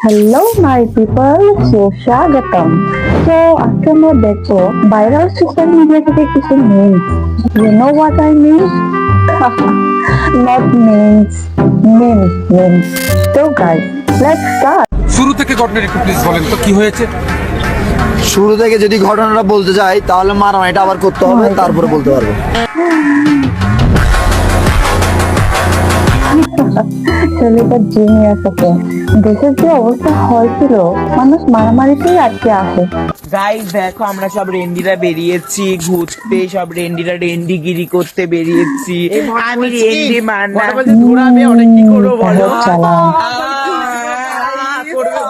Hello my people সুস্বাগতম তো আজকে আমরা দেখব ভাইরাল সোশ্যাল মিডিয়া থেকে কিছু memes you know what I mean not memes memes memes তো গাইস লেটস স্টার্ট শুরু থেকে ঘটনাটা একটু প্লিজ বলেন তো কি হয়েছে? শুরু থেকে যদি ঘটনাটা বলতে যাই তাহলে মারামারিটা আবার করতে হবে তারপরে বলতে পারব। ছেলেটা জিনিয়াস আছে দেশের যে অবস্থা হয়েছিল মানুষ মারামারিতেই আটকে আসে গাইস দেখো আমরা সব রেন্ডিরা বেরিয়েছি ঘুরতে সব রেন্ডিরা রেন্ডিগিরি করতে বেরিয়েছি। আমি রেন্ডি মানা চালান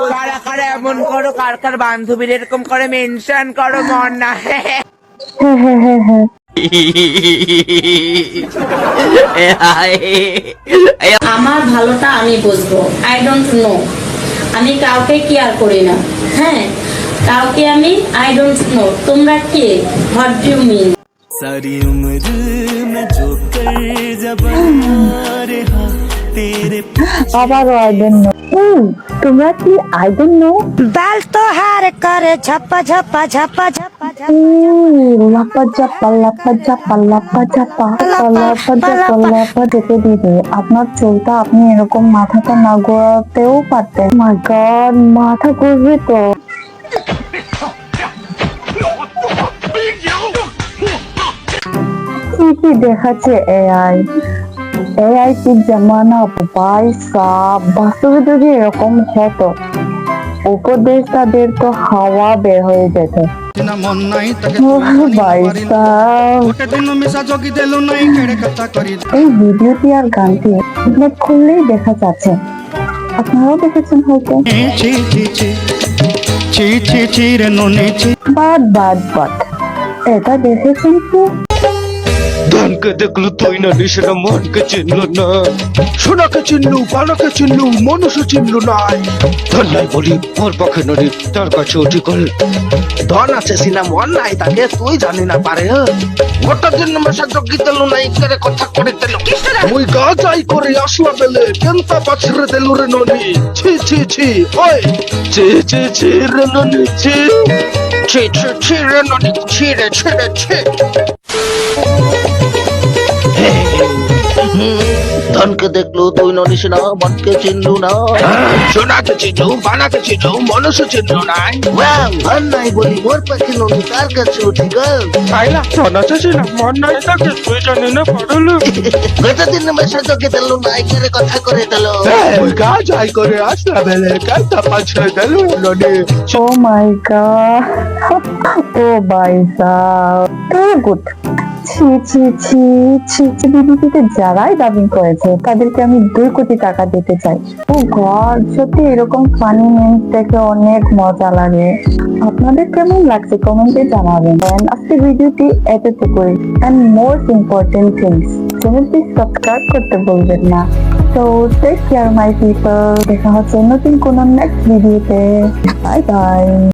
কারা কারা এমন করো? কার কার বান্ধবীর এরকম করে মেনশন করো মন না হ্যাঁ হ্যাঁ হ্যাঁ হ্যাঁ। আমার ভালোটা আমি বুঝব। আই ডোন্ট নো আমি কাউকে কেয়ার করি না। হ্যাঁ কাউকে আমি আই ডোন্ট নো তোমরা কে? হোয়াট ইউ মিন সারি উমর মে জো কর জবান রে হা আবারও আই ডোন্ট নো তোমরা কি আই ডোন্ট নো? বাল তো হার করে ঝাপা ঝাপা ঝাপা ঝাপা ঝাপা লাপা ঝাপা লাপা ঝাপা লাপা ঝাপা লাপা আপনার চুলটা আপনি এরকম মাথাটা না গোড়াতেও পারতেন oh মাই গড মাথা ঘুরবে তো। কি কি দেখাচ্ছে এআই এআইটির জামানা পয়সা বাস্তবে যদি এরকম হতো। উপদেষ্টাদের তো হাওয়া বের হয়ে যেত। এই ভিডিওটি আর গানটি নেট খুললেই দেখা যাচ্ছে। আপনারাও দেখেছেন হয়তো। বাদ বাদ বাট এটা দেখেছেন কি? ধনকে দেখলু তুই না নিশানা মনকে চিনল না। সোনাকে চিনলু পানাকে চিনলু মানুষ চিনলু নাই। ধন নাই বলি ওর পক্ষে নদী তার কাছে উঠি কল। ধন আছে সিনা মন নাই তাকে তুই জানি না পারে গোটা দিন মেশা জগি দেলু নাই করে কথা করে দেলু মুই গা যাই করে আসলা বেলে কেনতা বাছরে দেলু রে ননি? ছি ছি ছি ওই। ছি ছি ছি রে ননি ছি। ছি ছি ছি রে ননি ছি রে ছি রে ছি। ধনকে দেখলু তুই ননিস না মনকে চিনলু না। সোনাকে চিনলু বানাকে চিনলু মানুষ চিনলু নাই ধন নাই বলি মোর পাখি ননি তার কাছে উঠি গল। আইলা ধন আছে না মন নাই তাকে তুই জানি না পারলু গোটা দিন মেশা দিলু নাই করে কথা করে দিল। ওই গা যাই করে আসলা বেলে পাছড়ে দিলু ননি। ও মাই গড ও ভাই তো গুড যারাই ডাবিং করেছে, তাদেরকে আমি দুই কোটি টাকা দিতে চাই। ও সত্যি এরকম ফানি দেখে অনেক মজা লাগে। আপনাদের কেমন লাগছে কমেন্টে জানাবেন। আজকে ভিডিওটি এতটুকুই। মোস্ট ইম্পর্টেন্ট থিংস সাবস্ক্রাইব করতে বলবেন না। তো টেক কেয়ার মাই পিপল দেখা হচ্ছে নতুন কোনো নেক্সট ভিডিওতে বাই বাই